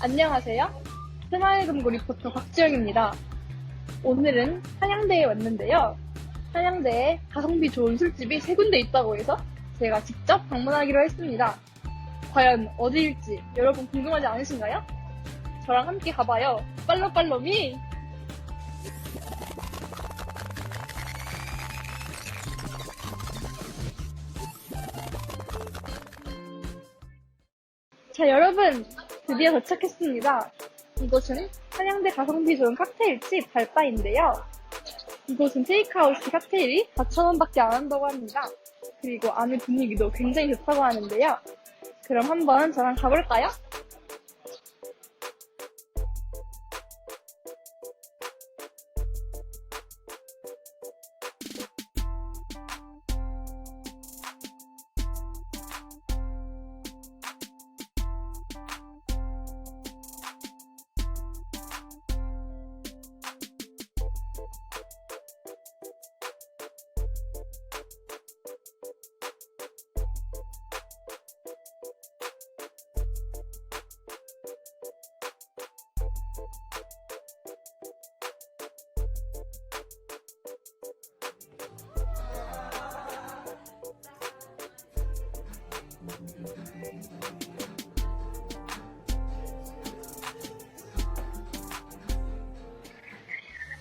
안녕하세요. 새마을금고 리포터 곽지영입니다. 오늘은 한양대에 왔는데요. 한양대에 가성비 좋은 술집이 세 군데 있다고 해서 제가 직접 방문하기로 했습니다. 과연 어디일지 여러분 궁금하지 않으신가요? 저랑 함께 가봐요. 빨로빨로미! 자, 여러분! 드디어 도착했습니다. 이곳은 한양대 가성비 좋은 칵테일집 달바인데요. 이곳은 테이크아웃 칵테일이 4,000원밖에 안 한다고 합니다. 그리고 안에 분위기도 굉장히 좋다고 하는데요. 그럼 한번 저랑 가볼까요?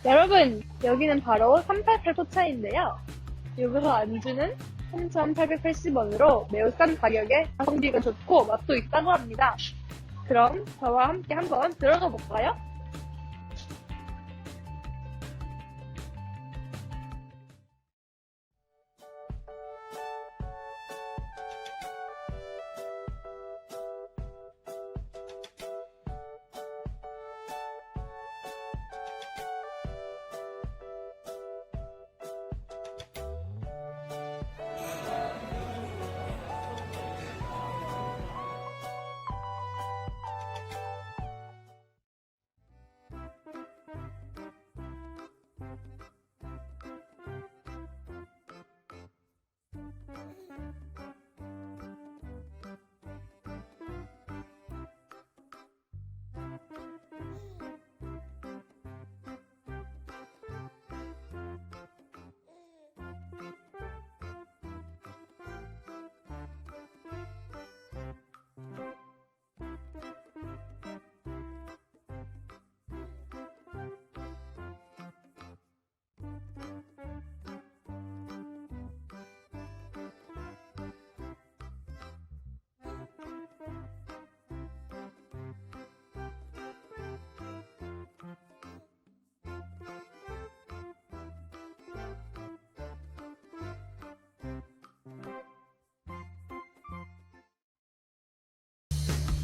여러분, 여기는 바로 388 토차인데요. 여기서 안주는 3,880원으로 매우 싼 가격에 가성비가 좋고 맛도 있다고 합니다. 그럼 저와 함께 한번 들어가 볼까요?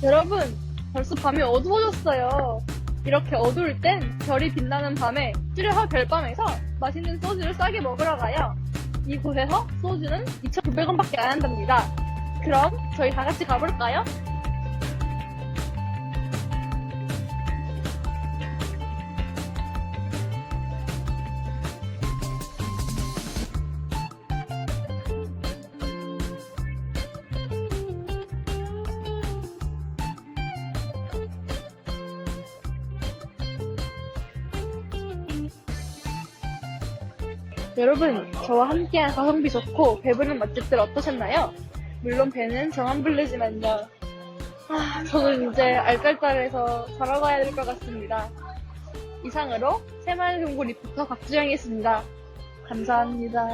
여러분, 벌써 밤이 어두워졌어요. 이렇게 어두울 땐 별이 빛나는 밤에 찌르하 별밤에서 맛있는 소주를 싸게 먹으러 가요. 이곳에서 소주는 2,900원밖에 안 한답니다. 그럼 저희 다 같이 가볼까요? 여러분, 저와 함께한 가성비 좋고 배부른 맛집들 어떠셨나요? 물론 배는 정한 불르지만요. 아, 저는 이제 알딸딸해서 자러 가야 될 것 같습니다. 이상으로 새마을경고 리포터 박주영이었습니다. 감사합니다.